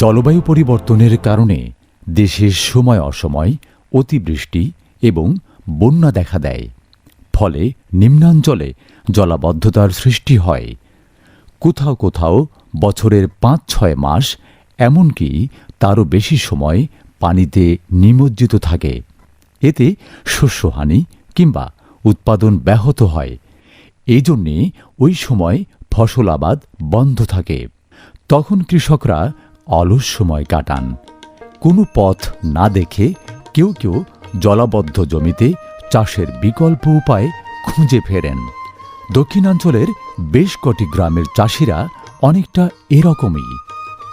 জলবায়ু পরিবর্তনের কারণে দেশের সময় অসময় অতিবৃষ্টি এবং বন্যা দেখা দেয়। ফলে নিম্নাঞ্চলে জলাবদ্ধতার সৃষ্টি হয়। কোথাও কোথাও বছরের পাঁচ ছয় মাস এমনকি তারও বেশি সময় পানিতে নিমজ্জিত থাকে। এতে শস্যহানি কিংবা উৎপাদন ব্যাহত হয়। এই জন্যে ওই সময় ফসল আবাদ বন্ধ থাকে। তখন কৃষকরা অলস সময় কাটান। কোনো পথ না দেখে কেউ কেউ জলাবদ্ধ জমিতে চাষের বিকল্প উপায় খুঁজে ফেরেন। দক্ষিণাঞ্চলের বেশ কটি গ্রামের চাষিরা অনেকটা এরকমই।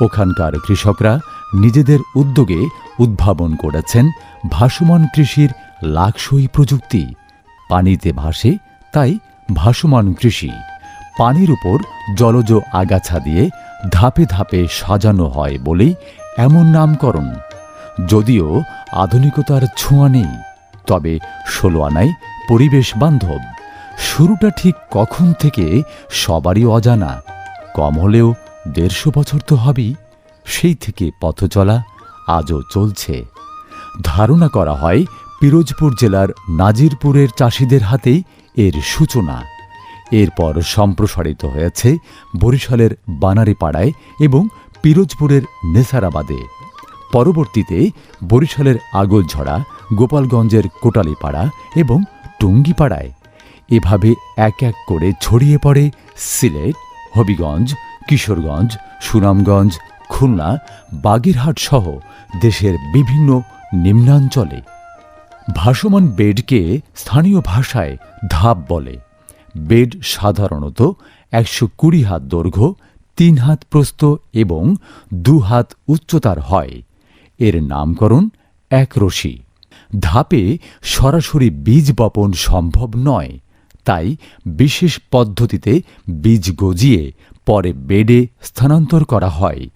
ওখানকার কৃষকরা নিজেদের উদ্যোগে উদ্ভাবন করেছেন ভাসমান কৃষির লাকসই প্রযুক্তি। পানিতে ভাসে, তাই ভাসমান কৃষি। পানির উপর জলজ আগাছা দিয়ে ধাপে ধাপে সাজানো হয় বলেই এমন নামকরণ। যদিও আধুনিকতার ছোঁয়া নেই, তবে ষোলো আনায় পরিবেশ বান্ধব। শুরুটা ঠিক কখন থেকে সবারই অজানা। কম হলেও দেড়শো বছর তো হবেই, সেই থেকে পথ চলা আজও চলছে। ধারণা করা হয়, পিরোজপুর জেলার নাজিরপুরের চাষিদের হাতেই এর সূচনা। এরপর সম্প্রসারিত হয়েছে বরিশালের বানারীপাড়ায় এবং পিরোজপুরের নেসারাবাদে। পরবর্তীতে বরিশালের আগলঝড়া গোপালগঞ্জের কোটালীপাড়া এবং টুঙ্গিপাড়ায়। এভাবে এক এক করে ছড়িয়ে পড়ে সিলেট, হবিগঞ্জ, কিশোরগঞ্জ, সুনামগঞ্জ, খুলনা, বাগেরহাট সহ দেশের বিভিন্ন নিম্নাঞ্চলে। ভাসমান বেডকে স্থানীয় ভাষায় ধাপ বলে। বেড সাধারণত একশো কুড়ি হাত দৈর্ঘ্য, তিন হাত প্রস্থ এবং দু হাত উচ্চতার হয়। এর নামকরণ একরশি। ধাপে সরাসরি বীজ বপন সম্ভব নয়, তাই বিশেষ পদ্ধতিতে বীজ গজিয়ে পরে বেডে স্থানান্তর করা হয়।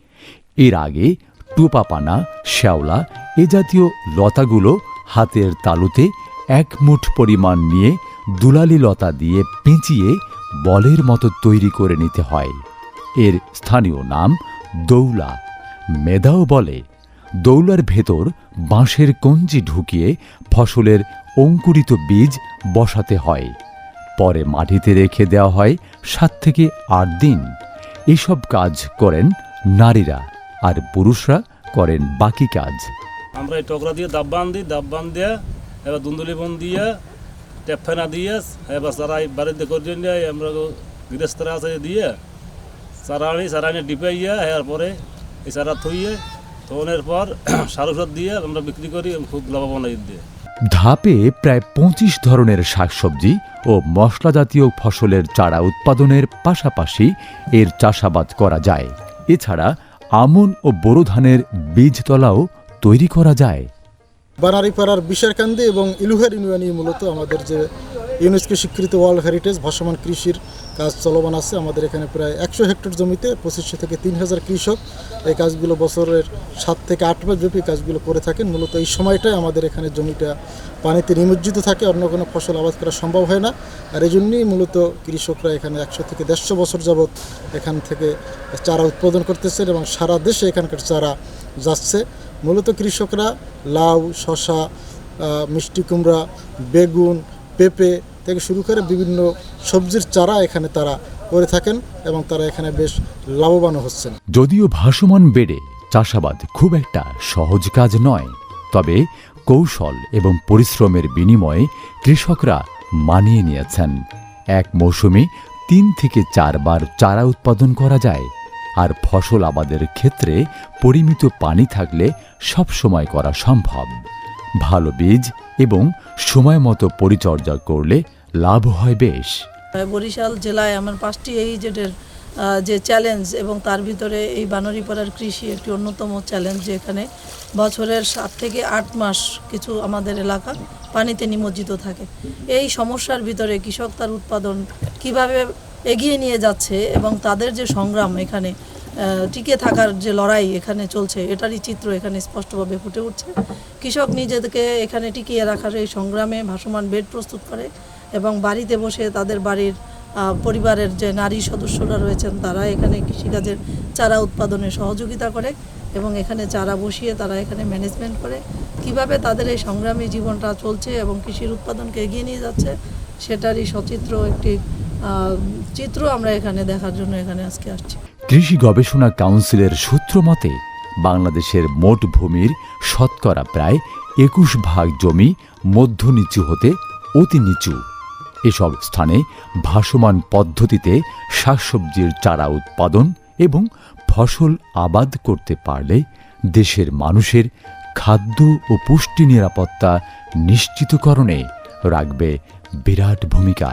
এর আগে টুপাপানা, শ্যাওলা এ জাতীয় লতাগুলো হাতের তালুতে এক মুঠ পরিমাণ নিয়ে দুলালি লতা দিয়ে পেঁচিয়ে বলের মতো তৈরি করে নিতে হয়। এর স্থানীয় নাম দৌলা। মেদাও বলে, দৌলার ভেতর বাঁশের কঞ্জি ঢুকিয়ে ফসলের অঙ্কুরিত বীজ বসাতে হয়। পরে মাটিতে রেখে দেওয়া হয় সাত থেকে আট দিন। এসব কাজ করেন নারীরা আর পুরুষরা করেন বাকি কাজ। আমরা এই টকরা দিয়ে দাব দিই, দাব দিয়ে, এবার দুন্দুলি বন দিয়ে টেপ ফেনা দিয়ে এবার সারা এই বাড়িতে করে নিয়ে আমরা গৃহস্থরা আছে দিয়ে সারা আনি সারা আনি ডিপাইয়া পরে এই সারা থইয়ে থনের পর সার দিয়ে আমরা বিক্রি করি খুব লাভবান এই দিয়ে। ধাপে প্রায় পঁচিশ ধরনের শাকসবজি ও মশলা জাতীয় ফসলের চারা উৎপাদনের পাশাপাশি এর চাষাবাদ করা যায়। এছাড়া আমন ও বোরো ধানের বীজতলাও তৈরি করা যায়। বানারীপাড়ার বিশারকান্দি এবং ইলুহের ইউনিয়নই মূলত আমাদের যে ইউনেস্কো স্বীকৃত ওয়ার্ল্ড হেরিটেজ ভাসমান কৃষির কাজ চলমান আছে। আমাদের এখানে প্রায় একশো হেক্টর জমিতে পঁচিশশো থেকে তিন হাজার কৃষক এই কাজগুলো বছরের সাত থেকে আট মাস ব্যাপী কাজগুলো করে থাকেন। মূলত এই সময়টাই আমাদের এখানে জমিটা পানিতে নিমজ্জিত থাকে, অন্য কোনো ফসল আবাদ করা সম্ভব হয় না। আর এই জন্যই মূলত কৃষকরা এখানে একশো থেকে দেড়শো বছর যাবৎ এখান থেকে চারা উৎপাদন করতেছেন এবং সারা দেশে এখানকার চারা যাচ্ছে। মূলত কৃষকরা লাউ শশা মিষ্টি কুমড়া, বেগুন, পেঁপে থেকে শুরু করে বিভিন্ন সবজির চারা এখানে তারা করে থাকেন এবং তারা এখানে বেশ লাভবানও হচ্ছেন। যদিও ভাসমান বেড়ে চাষাবাদ খুব একটা সহজ কাজ নয়, তবে কৌশল এবং পরিশ্রমের বিনিময়ে কৃষকরা মানিয়ে নিয়েছেন। এক মৌসুমে তিন থেকে চারবার চারা উৎপাদন করা যায়। আর ফসল আবাদের ক্ষেত্রে পরিমিত পানি থাকলে সব সময় করা সম্ভব। ভালো বীজ এবং সময় মতো পরিচর্যা করলে লাভ হয় বেশ। বরিশাল জেলায় আমার পাঁচটি এইজেডের যে চ্যালেঞ্জ এবং তার ভিতরে এই বানরিপাড়ার কৃষি একটি অন্যতম চ্যালেঞ্জ যেখানে বছরের সাত থেকে আট মাস কিছু আমাদের এলাকা পানিতে নিমজ্জিত থাকে। এই সমস্যার ভিতরে কৃষক তার উৎপাদন কীভাবে এগিয়ে নিয়ে যাচ্ছে এবং তাদের যে সংগ্রাম এখানে টিকে থাকার যে লড়াই এখানে চলছে, এটারই চিত্র এখানে স্পষ্টভাবে ফুটে উঠছে। কৃষক নিজেদেরকে এখানে টিকিয়ে রাখার এই সংগ্রামে ভাসমান বেড প্রস্তুত করে এবং বাড়িতে বসে তাদের বাড়ির পরিবারের যে নারী সদস্যরা রয়েছেন, তারা এখানে কৃষিকাজের চারা উৎপাদনে সহযোগিতা করে এবং এখানে চারা বসিয়ে তারা এখানে ম্যানেজমেন্ট করে। কীভাবে তাদের এই সংগ্রামী জীবনটা চলছে এবং কৃষির উৎপাদনকে এগিয়ে নিয়ে যাচ্ছে, সেটারই সচিত্র একটি চিত্র আমরা এখানে দেখার জন্য এখানে আজকে আসছি। কৃষি গবেষণা কাউন্সিলের সূত্র মতে, বাংলাদেশের মোট ভূমির শতকরা প্রায় একুশ ভাগ জমি মধ্য নিচু হতে অতি নিচু। এসব স্থানে ভাসমান পদ্ধতিতে শাকসবজির চারা উৎপাদন এবং ফসল আবাদ করতে পারলে দেশের মানুষের খাদ্য ও পুষ্টি নিরাপত্তা নিশ্চিতকরণে রাখবে বিরাট ভূমিকা।